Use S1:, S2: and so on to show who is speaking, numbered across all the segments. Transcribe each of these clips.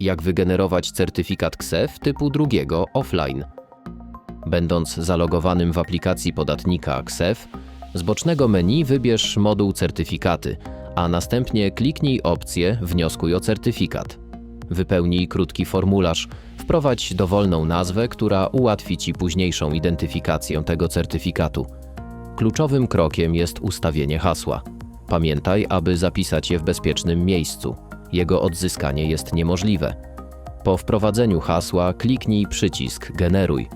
S1: jak wygenerować certyfikat KSEF typu drugiego offline. Będąc zalogowanym w aplikacji podatnika KSEF, z bocznego menu wybierz moduł certyfikaty, a następnie kliknij opcję Wnioskuj o certyfikat. Wypełnij krótki formularz, wprowadź dowolną nazwę, która ułatwi Ci późniejszą identyfikację tego certyfikatu. Kluczowym krokiem jest ustawienie hasła. Pamiętaj, aby zapisać je w bezpiecznym miejscu. Jego odzyskanie jest niemożliwe. Po wprowadzeniu hasła kliknij przycisk Generuj.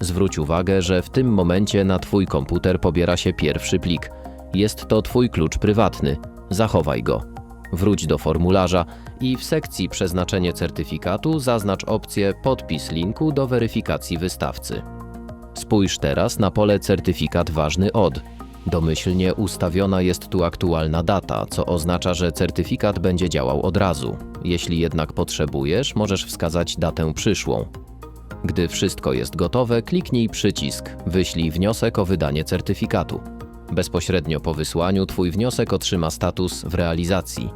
S1: Zwróć uwagę, że w tym momencie na Twój komputer pobiera się pierwszy plik. Jest to Twój klucz prywatny. Zachowaj go. Wróć do formularza i w sekcji Przeznaczenie certyfikatu zaznacz opcję Podpis linku do weryfikacji wystawcy. Spójrz teraz na pole Certyfikat ważny od. Domyślnie ustawiona jest tu aktualna data, co oznacza, że certyfikat będzie działał od razu. Jeśli jednak potrzebujesz, możesz wskazać datę przyszłą. Gdy wszystko jest gotowe, kliknij przycisk Wyślij wniosek o wydanie certyfikatu. Bezpośrednio po wysłaniu Twój wniosek otrzyma status w realizacji.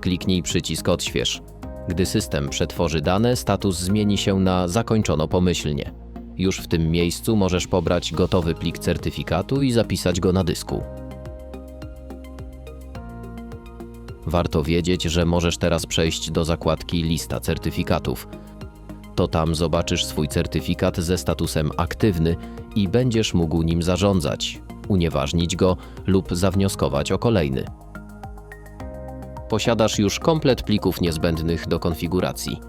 S1: Kliknij przycisk Odśwież. Gdy system przetworzy dane, status zmieni się na Zakończono pomyślnie. Już w tym miejscu możesz pobrać gotowy plik certyfikatu i zapisać go na dysku. Warto wiedzieć, że możesz teraz przejść do zakładki Lista certyfikatów. To tam zobaczysz swój certyfikat ze statusem aktywny i będziesz mógł nim zarządzać, unieważnić go lub zawnioskować o kolejny. Posiadasz już komplet plików niezbędnych do konfiguracji.